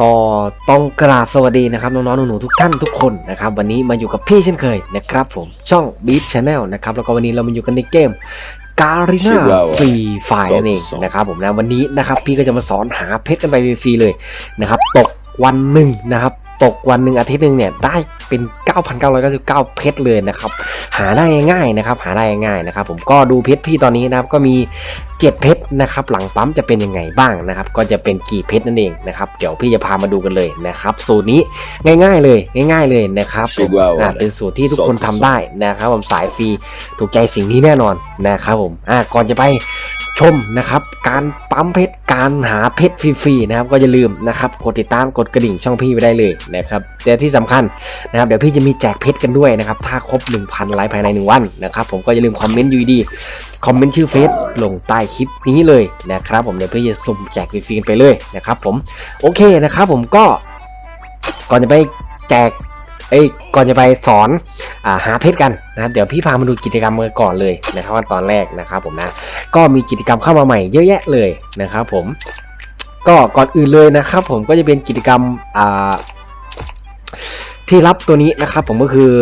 ก็ต้องกราบสวัสดีนะครับน้องๆหนูๆทุกท่านทุกคนนะครับวันนี้มาอยู่กับพี่เช่นเคยนะครับผมช่อง Beat Channel นะครับแล้วก็วันนี้เรามาอยู่กันในเกมการีนา Chihuahua ฟรีไฟนั่นเองสองนะครับผมนะวันนี้นะครับพี่ก็จะมาสอนหาเพชรกันไปฟรีๆเลยนะครับตกวันหนึ่งนะครับ ตกวันหนึ่งอาทิตย์หนึ่งเนี่ยได้เป็น 9,999 เพชรเลยนะครับ หาได้ง่ายๆนะครับ หาได้ง่ายๆนะครับ ผมก็ดูเพชรพี่ตอนนี้นะครับก็มี 7 เพชรนะครับ หลังปั๊มจะเป็นยังไงบ้างนะครับ ก็จะเป็นกี่เพชรนั่นเองนะครับ เดี๋ยวพี่จะพามาดูกันเลยนะครับ สูตรนี้ง่ายๆเลยง่าย ๆเลยนะครับผม Chihuahua อ่าเป็นสูตรที่ทุกคนสองทำได้นะครับ ผมสายฟรีถูกใจสิ่งนี้แน่นอนนะครับผมอ่าก่อนจะไป ชมนะครับการปั๊มเพชรการหาเพชรฟรีๆนะครับก็อย่าลืมนะครับกดติดตามกดกระดิ่งช่องพี่ไว้ได้เลยนะครับแต่ที่สำคัญนะครับเดี๋ยวพี่จะมีแจกเพชรกันด้วยนะครับถ้าครบ 1,000ไลค์ภายใน 1 วันนะครับผมก็อย่าลืมคอมเมนต์ยูดีคอมเมนต์ชื่อเฟซลงใต้คลิปนี้เลยนะครับผมเดี๋ยวพี่จะสุ่มแจกฟรีๆไปเลยนะครับผมโอเคนะครับผมก็ก่อนจะไปแจก เอ้ยก่อนจะไปสอนอาหาเพชรกันนะครับเดี๋ยวพี่พามาดูกิจกรรมกันก่อนเลยนะครับวันตอนแรกนะครับผมนะก็มีกิจกรรมเข้ามาใหม่เยอะแยะเลยนะครับผมก็ก่อนอื่นเลยนะครับ ผมก็จะเป็นกิจกรรมอ่าที่รับตัวนี้นะครับ ผมก็คือ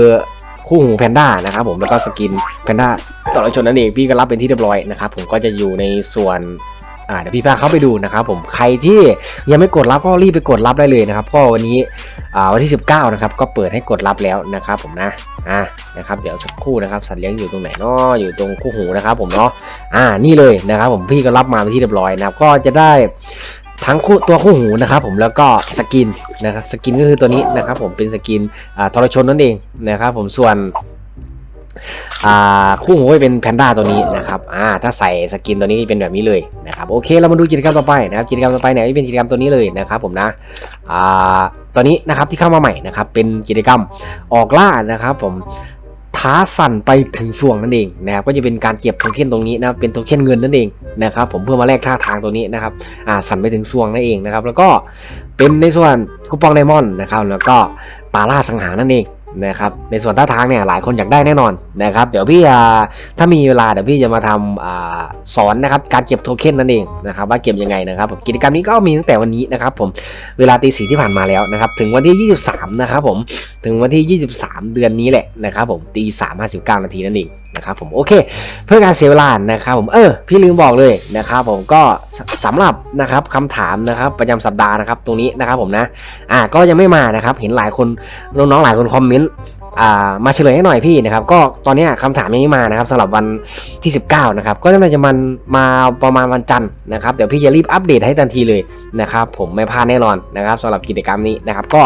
คู่หูแพนด้านะครับผมแล้วก็สกินแพนด้าต่อรชนนั่นเองพี่ก็รับเป็นที่เรียบร้อยนะครับผมก็จะอยู่ในส่วน อ่าเดี๋ยวพี่พาเข้าไปดูนะครับผมใครที่ยังไม่กดรับก็รีบไปกดรับได้เลยนะครับก็วันนี้อ่าวันที่ 19นะครับก็เปิดให้กดรับแล้วนะครับผมนะอ่านะครับเดี๋ยวสักครู่นะครับสัตว์เลี้ยงอยู่ตรงไหนเนาะอยู่ตรงคู่หูนะครับผมเนาะอ่านี่เลยนะครับผมพี่ก็รับมาเป็นที่เรียบร้อยนะครับก็จะได้ทั้งคู่ตัวคู่หูนะครับผมแล้วก็สกินนะครับสกินก็คือตัวนี้นะครับผมเป็นสกินอ่าทรชนนั่นเองนะครับผมส่วน คู่หูก็เป็นแพนด้าตัวนี้นะครับอ่าถ้าใส่สกินตัวนี้เป็นแบบนี้เลยนะครับโอเคเรามาดูกิจกรรมต่อไปนะครับกิจกรรมต่อไปเนี่ยเป็นกิจกรรมตัวนี้เลยนะครับผมนะอ่าตอนนี้นะครับที่เข้ามาใหม่นะครับเป็นกิจกรรมออกล่านะครับผมท้าสั่นไปถึงส่วงนั่นเองนะครับก็จะเป็นการเก็บโทเค็นตรงนี้นะเป็นโทเค็นเงินนั่นเองนะครับผมเพื่อมาแลกท่าทางตัวนี้นะครับอ่าสั่นไปถึงส่วงนั่นเองนะครับแล้วก็เป็นในส่วนคูปองไดมอนด์นะครับแล้วก็ตาล่าสังหารนั่นเอง นะครับในส่วนท่าทางเนี่ยหลายคนอยากได้แน่นอนนะครับเดี๋ยวพี่ถ้ามีเวลาเดี๋ยวพี่จะมาทำอสอนนะครับการเก็บโทเค็นนั่นเองนะครับว่าเก็บยังไงนะครับผมกิจกรรมนี้ก็มีตั้งแต่วันนี้นะครับผมเวลาตีสี่ที่ผ่านมาแล้วนะครับถึงวันที่ 23 นะครับผมถึงวันที่ 23 เดือนนี้แหละนะครับผมตีสามห้าสิบเก้านาทีนั่นเอง นะครับผมโอเค เพื่อการเสียเวลานะครับผมเออพี่ลืมบอกเลยนะครับผมก็สสำหรับนะครับคำถามนะครับประจำสัปดาห์นะครับตรงนี้นะครับผมนะอ่าก็ยังไม่มานะครับเห็นหลายคนน้องๆหลายคนคอมเมนต์อ่ามาเฉลยให้หน่อยพี่นะครับก็ตอนนี้ยคำถามยังไม่มานะครับสำหรับวันที่ 19นะครับก็น่าจะมันมาประมาณวันจันทร์นะครับเดี๋ยวพี่จะรีบอัปเดตให้ทันทีเลยนะครับผมไม่พลาดแน่นอนนะครับสำหรับกิจกรรมนี้นะครับก็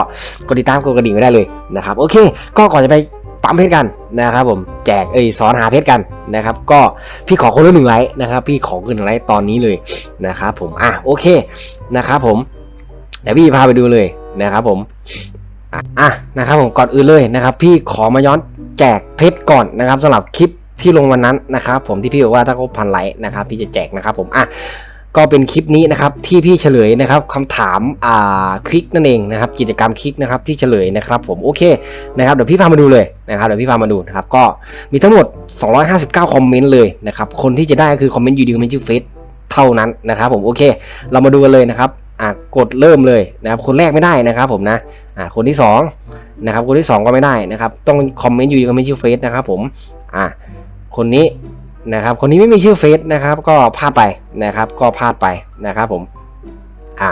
กดติดตามกดกระดิ่งไว้ได้เลยนะครับโอเค ก็ก่อนจะไป ปั๊มเพชรกันนะครับผมแจกเอ้ยสอนหาเพชรกันนะครับ ก็พี่ขอคนละหนึ่งไลค์นะครับ พี่ขอคนหนึ่งไลค์ตอนนี้เลยนะครับผมอะโอเคนะครับผมเดี๋ยวพี่พาไปดูเลยนะครับผมอะนะครับผมก่อนอื่นเลยนะครับ พี่ขอมาย้อนแจกเพชรก่อนนะครับสำหรับคลิปที่ลงวันนั้นนะครับ ผมที่พี่บอกว่าถ้าครบพันไลค์นะครับ พี่จะแจกนะครับ ผมอะ ก็เป็นคลิปนี้นะครับที่พี่เฉลยนะครับคำถามอ่าคลิกนั่นเองนะครับกิจกรรมคลิกนะครับที่เฉลยนะครับผมโอเคนะครับเดี๋ยวพี่พามาดูเลยนะครับเดี๋ยวพี่พามาดูนะครับก็มีทั้งหมด 259 คอมเมนต์เลยนะครับคนที่จะได้ก็คือคอมเมนต์ยูดีคอมเมนต์ชื่อเฟซเท่านั้นนะครับผมโอเค เรามาดูกันเลยนะครับอ่ากดเริ่มเลยนะครับคนแรกไม่ได้นะครับผมนะอ่าคนที่สองนะครับคนที่สองก็ไม่ได้นะครับต้องคอมเมนต์ยูดีคอมเมนต์ชื่อเฟซนะครับผมอ่าคนนี้ นะครับ คนนี้ไม่มีชื่อเฟซนะครับ ก็พลาดไปนะครับ ก็พลาดไปนะครับผม อะ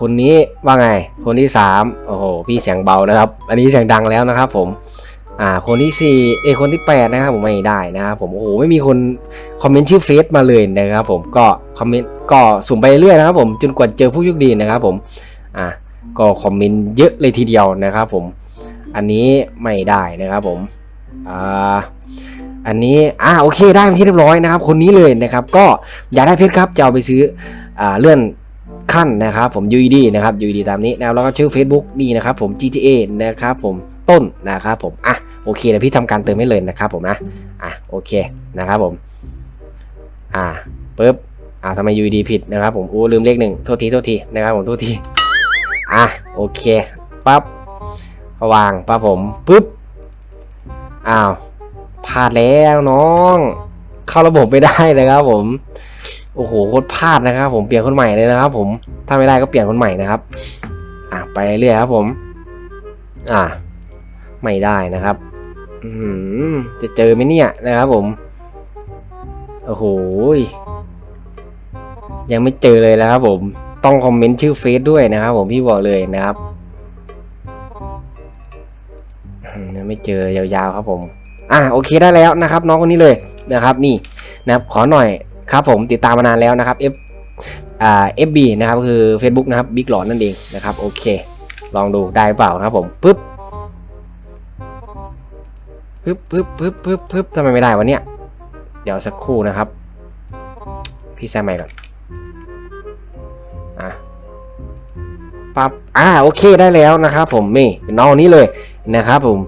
คนนี้ว่าไง คนที่สามโอ้โห พี่เสียงเบานะครับ อันนี้เสียงดังแล้วนะครับ ผม อ่า คนที่สี่เอคนที่แปดนะครับผมไม่ได้นะครับผม โอ้โห ไม่มีคนคอมเมนต์ชื่อเฟซมาเลยนะครับ ผม ก็คอมเมนต์ ก็สุ่มไปเรื่อยนะครับ ผม จนกว่าเจอผู้โชคดีนะครับ ผม อะก็คอมเมนต์เยอะเลยทีเดียวนะครับ ผม อันนี้ไม่ได้นะครับ ผม อ่า อันนี้อ่าโอเคได้เป็นที่เรียบร้อยนะครับ คนนี้เลยนะครับ ก็อยากได้เพชรครับจะเอาไปซื้ออ่าเลื่อนขั้นนะครับผม UED นะครับ UED ตามนี้นะแล้วก็ชื่อ Facebook นี่นะครับผม GTA นะครับผมต้นนะครับผมอะโอเคเดี๋ยวพี่ทำการเติมให้เลยนะครับผมนะอะโอเคนะครับผมอ่าปึ๊บอ่าทำไม UED ผิดนะครับผมอู้ลืมเลขหนึ่งโทษทีโทษทีนะครับผมโทษทีอะโอเคปั๊บวางปั๊บผมปึ๊บอ้าวาดแล้วน้อง เข้าระบบไม่ได้นะครับผม โอ้โหโคตรพลาดนะครับผมเปลี่ยนคนใหม่เลยนะครับ ผมถ้าไม่ได้ก็เปลี่ยนคนใหม่นะครับ อะไปเรื่อยครับผม อะไม่ได้นะครับอืมจะเจอไหมเนี่ยนะครับผมโอ้โหยังไม่เจอเลยนะครับผมต้องคอมเมนต์ชื่อเฟซด้วยนะครับผมพี่บอกเลยนะครับยังไม่เจอเลยยาวๆครับผม อะโอเคได้แล้วนะครับ น้องคนนี้เลยนะครับนี่นะครับขอหน่อยครับผมติดตามมานานแล้วนะครับ F อ่า FB นะครับคือ Facebook นะครับบิ๊กหลอนนั่นเองนะครับโอเค ลองดูได้หรือเปล่านะครับผมปึ๊บปึ๊บปึ๊บปึ๊บปึ๊บปึ๊บทำไมไม่ได้วะเนี่ยเดี๋ยวสักครู่นะครับ พี่แซมใหม่ก่อน ปั๊บอ่าโอเคได้แล้วนะครับผมนี่เป็นน้องนี้เลยนะครับผม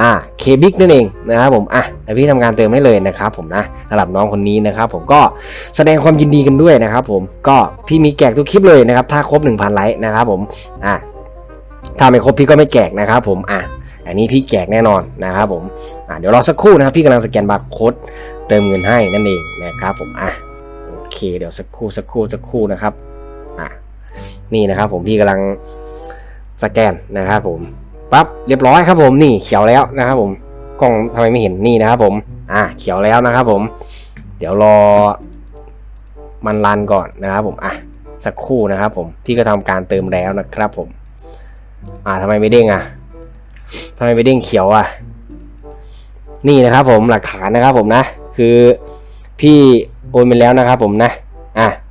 อ่าเคบิกนั่นเองนะครับผมอะพี่ทำการเติมให้เลยนะครับผมนะสำหรับน้องคนนี้นะครับผมก็แสดงความยินดีกันด้วยนะครับผมก็พี่มีแจกทุกคลิปเลยนะครับถ้าครบ 1,000 ไลค์นะครับผมอะถ้าไม่ครบพี่ก็ไม่แจกนะครับผมอะอันนี้พี่แจกแน่นอนนะครับผมอะเดี๋ยวรอสักครู่นะครับพี่กำลังสแกนบาร์โค้ดเติมเงินให้นั่นเองนะครับผมอะโอเคเดี๋ยวสักครู่สักครู่สักครู่นะครับ นี่นะครับผมพี่กำลังสแกนนะครับผมปั๊บเรียบร้อยครับผมนี่เขียวแล้วนะครับผมกล้องทำไมไม่เห็นนี่นะครับผมอะเขียวแล้วนะครับผม เดี๋ยวรอมันรันก่อนนะครับผมอะสักครู่นะครับผมที่ก็ทำการเติมแล้วนะครับผม อ่าทำไมไม่เด้งอะทำไมไม่เด้งเขียวอะ นี่นะครับผมหลักฐานนะครับผมนะ คือพี่โอนไปแล้วนะครับผมนะ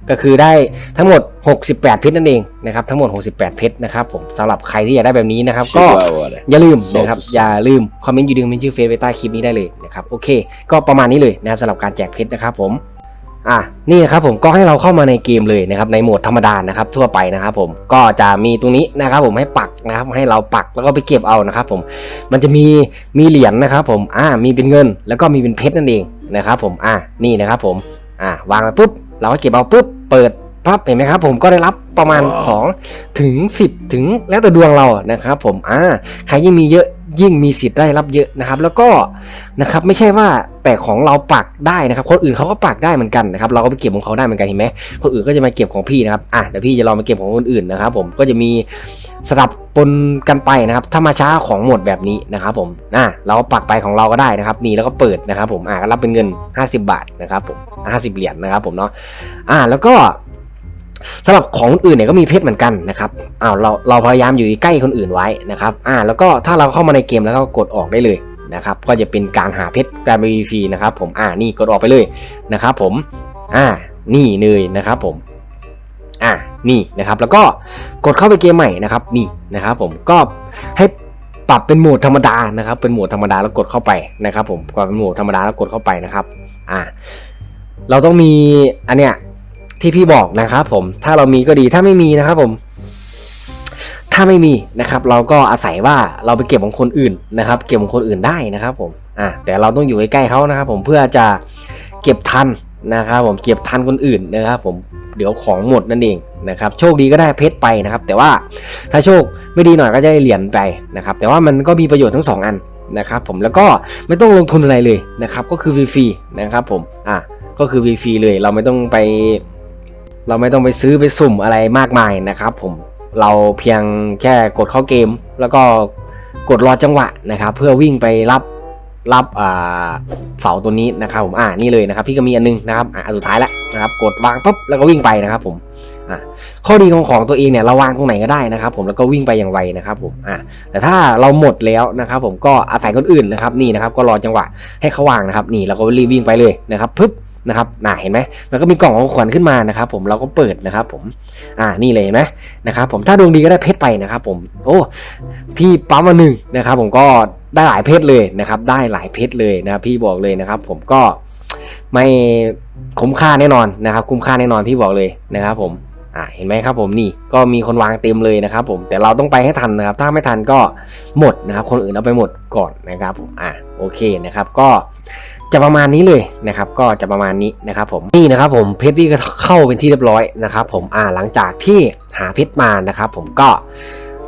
ก็คือได้ทั้งหมด 68 เพชรนั่นเองนะครับทั้งหมด 68 เพชรนะครับผมสำหรับใครที่อยากได้แบบนี้นะครับ ก็ Chihuahua. อย่าลืมนะครับอย่าลืมคอมเมนต์อยู่ดึงเป็นชื่อเฟซไว้ใต้คลิปนี้ได้เลยนะครับโอเค ก็ประมาณนี้เลยนะครับสำหรับการแจกเพชรนะครับผมอะนี่นะครับผมก็ให้เราเข้ามาในเกมเลยนะครับในโหมดธรรมดานะครับทั่วไปนะครับผมก็จะมีตรงนี้นะครับผมให้ปักนะครับให้เราปักแล้วก็ไปเก็บเอานะครับผมมันจะมีมีเหรียญนะครับผมอ่ามีเป็นเงินแล้วก็มีเป็นเพชรนั่นเองนะครับผมอ่านี่นะครับผมอ่าวางไปปุ๊บเราก็เก็บเอาปุ๊บ เปิด ปั๊บเห็นไหมครับผมก็ได้รับประมาณ 2 ถึง 10 ถึงแล้วแต่ดวงเรานะครับผมอ่าใครยิ่งมีเยอะยิ่งมีสิทธิ์ได้รับเยอะนะครับ แล้วก็นะครับไม่ใช่ว่าแต่ของเราปักได้นะครับคนอื่นเขาก็ปักได้เหมือนกันนะครับเราก็ไปเก็บของเขาได้เหมือนกันเห็นไหมคนอื่นก็จะมาเก็บของพี่นะครับอะเดี๋ยวพี่จะลองมาเก็บของคนอื่นนะครับ ผมก็จะมีสลับปนกันไปนะครับ ถ้ามาช้าของหมดแบบนี้นะครับ ผมอะเราก็ปักไปของเราก็ได้นะครับ นี่แล้วก็เปิดนะครับ ผมอะก็รับเป็นเงิน 50 บาทนะครับผม50เหรียญนะครับ ผมเนาะอะแล้วก็ สำหรับของอื่นเนี่ยก็มีเพชรเหมือนกันนะครับอ้าวเราเราพยายามอยู่ใกล้คนอื่นไว้นะครับอ่าแล้วก็ถ้าเราเข้ามาในเกมแล้วก็กดออกได้เลยนะครับก็จะเป็นการหาเพชรการบีฟรีนะครับผมอ่านี่กดออกไปเลยนะครับผมอ่านี่เลยนะครับผมอ่านี่นะครับแล้วก็กดเข้าไปเกมใหม่นะครับนี่นะครับผมก็ให้ปรับเป็นโหมดธรรมดานะครับเป็นโหมดธรรมดาแล้วกดเข้าไปนะครับผมปรับเป็นโหมดธรรมดาแล้วกดเข้าไปนะครับอ่าเราต้องมีอันเนี้ย ที่พี่บอกนะครับผมถ้าเรามีก็ดีถ้าไม่มีนะครับผมถ้าไม่มีนะครับ เราก็อาศัยว่าเราไปเก็บของคนอื่นนะครับ เก็บของคนอื่นได้นะครับผมอะแต่เราต้องอยู่ใกล้ๆเขานะครับ ผมเพื่อจะเก็บทันนะครับ ผมเก็บทันคนอื่นนะครับ ผมเดี๋ยวของหมดนั่นเองนะครับ โชคดีก็ได้เพชรไปนะครับ แต่ว่าถ้าโชคไม่ดีหน่อยก็จะได้เหรียญไปนะครับ แต่ว่ามันก็มีประโยชน์ทั้งสองอันนะครับ ผมแล้วก็ไม่ต้องลงทุนอะไรเลยนะครับ ก็คือฟรีๆนะครับ ผมอะก็คือฟรีๆเลย เราไม่ต้องไป เราไม่ต้องไปซื้อไปสุ่มอะไรมากมายนะครับ ผมเราเพียงแค่กดเข้าเกม แล้วก็กดรอจังหวะนะครับ เพื่อวิ่งไปรับรับเสาตัวนี้นะครับผมอ่านี่เลยนะครับพี่ก็มีอันนึงนะครับอ่าสุดท้ายแล้วนะครับ กดวางปุ๊บแล้วก็วิ่งไปนะครับ ผมอ่าข้อดีของของตัวเองเนี่ยเราวางตรงไหนก็ได้นะครับ ผมแล้วก็วิ่งไปอย่างไวนะครับผมอ่าแต่ถ้าเราหมดแล้วนะครับ ผมก็อาศัยคนอื่นนะครับ นี่นะครับ ก็รอจังหวะให้เขาวางนะครับ นี่เราก็รีบวิ่งไปเลยนะครับปึ๊บ นะครับน่าเห็นไหมมันก็มีกล่องของขวัญขึ้นมานะครับ ผมเราก็เปิดนะครับ ผม อ่านี่เลยเห็นไหมนะครับผมถ้าดวงดีก็ได้เพชรไปนะครับ ผม โอ้พี่ปั๊มมาหนึ่งนะครับ ผมก็ได้หลายเพชรเลยนะครับ ได้หลายเพชรเลยนะพี่บอกเลยนะครับ ผมก็ไม่คุ้มค่าแน่นอนนะครับ คุ้มค่าแน่นอนพี่บอกเลยนะครับ ผมอ่าเห็นไหมครับผมนี่ก็มีคนวางเต็มเลยนะครับ ผมแต่เราต้องไปให้ทันนะครับ ถ้าไม่ทันก็หมดนะครับ คนอื่นเอาไปหมดก่อนนะครับ ผมอ่าโอเคนะครับ ก็ จะประมาณนี้เลยนะครับ ก็จะประมาณนี้นะครับผมนี่นะครับผมเพชรพี่ก็เข้าเป็นที่เรียบร้อยนะครับผมอ่าหลังจากที่หาเพชรมานะครับ ผมก็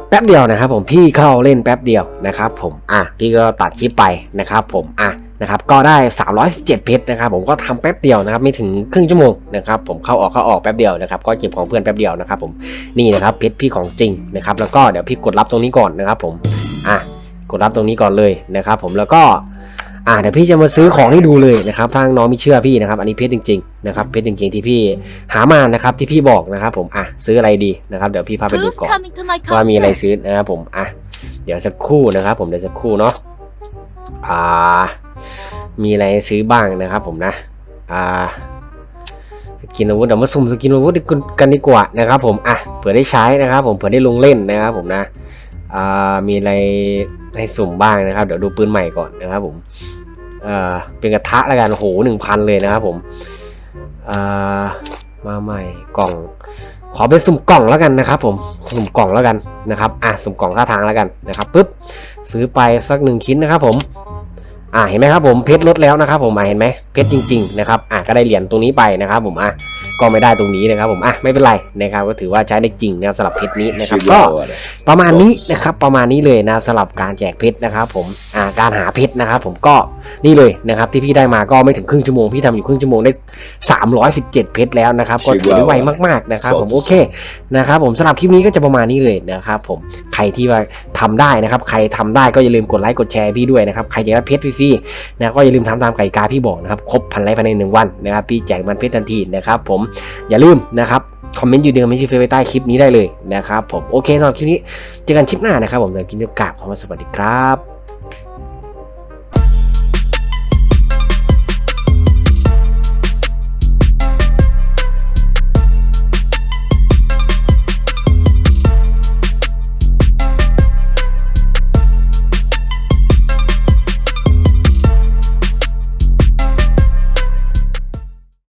แป๊บเดียวนะครับ ผมพี่เข้าเล่นแป๊บเดียวนะครับ ผมอะพี่ก็ตัดคลิปไปนะครับ ผมอะนะครับก็ได้ 317 เพชรนะครับผมก็ทำแป๊บเดียวนะครับไม่ถึงครึ่งชั่วโมงนะครับผมเข้าออกเข้าออกแป๊บเดียวนะครับก็เก็บของเพื่อนแป๊บเดียวนะครับผมนี่นะครับเพชรพี่ของจริงนะครับแล้วก็เดี๋ยวพี่กดรับตรงนี้ก่อนนะครับ ผมอะกดรับตรงนี้ก่อนเลยนะครับ ผมแล้วก็ อะเดี๋ยวพี่จะมาซื้อของให้ดูเลยนะครับถ้าน้องไม่เชื่อพี่นะครับอันนี้เพชรจริงๆนะครับเพชรจริงๆที่พี่หามานะครับที่พี่บอกนะครับผมอะซื้ออะไรดีนะครับเดี๋ยวพี่พาไปดู Who's ก่อน coming to my ว่ามีอะไร concert? ซื้อนะครับผมอะเดี๋ยวสักครู่นะครับ ผมเดี๋ยวสักครู่เนาะอ่า มีอะไรซื้อบ้างนะครับ ผมนะอ่าสกินอาวุธเดี๋ยวมาสุ่มสกินอาวุธกันดีกว่านะครับ ผมอะเผื่อได้ใช้นะครับ ผมเผื่อได้ลงเล่นนะครับ ผมนะอ่ามีอะไรให้สุ่มบ้างนะครับ เดี๋ยวดูปืนใหม่ก่อนนะครับ ผมอ่า เป็นกระทะแล้วกันโหหนึ่งพันเลยนะครับผมมาใหม่กล่อง ขอเป็นสุ่มกล่องแล้วกันนะครับ ผมสุ่มกล่องแล้วกันนะครับอะสุ่มกล่องท่าทางแล้วกันนะครับปุ๊บซื้อไปสักหนึ่งชิ้นนะครับผม อะเห็นไหมครับผมเพชรลดแล้วนะครับผมอะเห็นไหมเพชรจริงๆนะครับอะก็ได้เหรียญตรงนี้ไปนะครับผมอะก็ไม่ได้ตรงนี้นะครับผมอะไม่เป็นไรนะครับก็ถือว่าใช้ได้จริงนะครับสำหรับเพชรนี้นะครับก็ประมาณนี้นะครับประมาณนี้เลยนะครับสำหรับการแจกเพชรนะครับผมอ่าการหาเพชรนะครับผมก็นี่เลยนะครับที่พี่ได้มาก็ไม่ถึงครึ่งชั่วโมงพี่ทำอยู่ครึ่งชั่วโมงได้ 317 เพชรแล้วนะครับก็ถือว่าไวมากๆนะครับผมโอเคนะครับผมสำหรับคลิปนี้ก็จะประมาณนี้เลยนะครับผมใครที่ว่าทำได้นะครับใครทำได้ก็อย่าลืมกดไลค์กดแชร์พี่ด้วยนะครับใครอยากได้เพชรฟรีๆนะก็อย่าลืมทำตามกติกาพี่บอกนะครับครบพันไลค์ภายในหนึ่งวันนะครับพี่แจกมันเพชรทันทีนะครับผมอย่าลืมนะครับคอมเมนต์อยู่เดิมไม่ชื่อเฟซไว้ใต้คลิปนี้ได้เลยนะครับผมโอเคสำหรับคลิปนี้เจอกันคลิปหน้านะครับผมเดี๋ยวกินเดียวกราบขอมาสวัสดีครับ